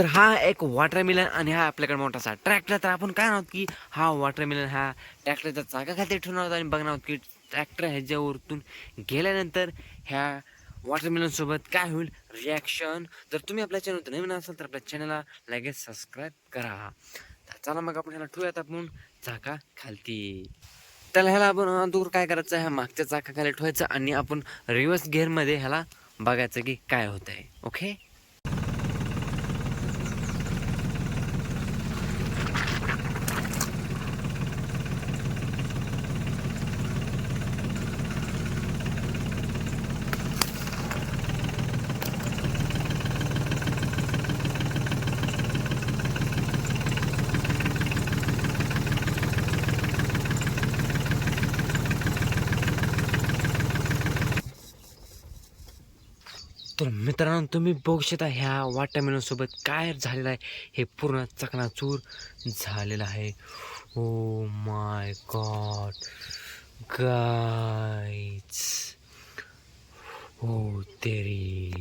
तर हा एक वॉटरमेलन आणि हा आपल्याकडे मोठासा ट्रॅक्टर तर आपण काय आहोत की हा वॉटरमेलन हा ट्रॅक्टरच्या चाकाखाली ठेवणार आहोत आणि बघणार आहोत की ट्रॅक्टर ह्याच्यावरतून गेल्यानंतर ह्या वॉटरमेलनसोबत काय होईल रिॲक्शन जर तुम्ही आपल्या चॅनल नवीन असाल तर आपल्या चॅनलला लगेच सबस्क्राईब करा. चला मग आपण ह्याला ठेवूयात आपण चाका खालती. त्याला ह्याला आपण दूर काय करायचं ह्या मागच्या चाकाखाली ठेवायचं आणि आपण रिव्हर्स गेअरमध्ये ह्याला बघायचं की काय होत आहे ओके तर मित्रांनो तुम्ही बघू शकता ह्या वाटामेलन काय झालेलं आहे. हे पूर्ण चकनाचूर झालेलं आहे. ओ माय गॉड गाईच हो तेरी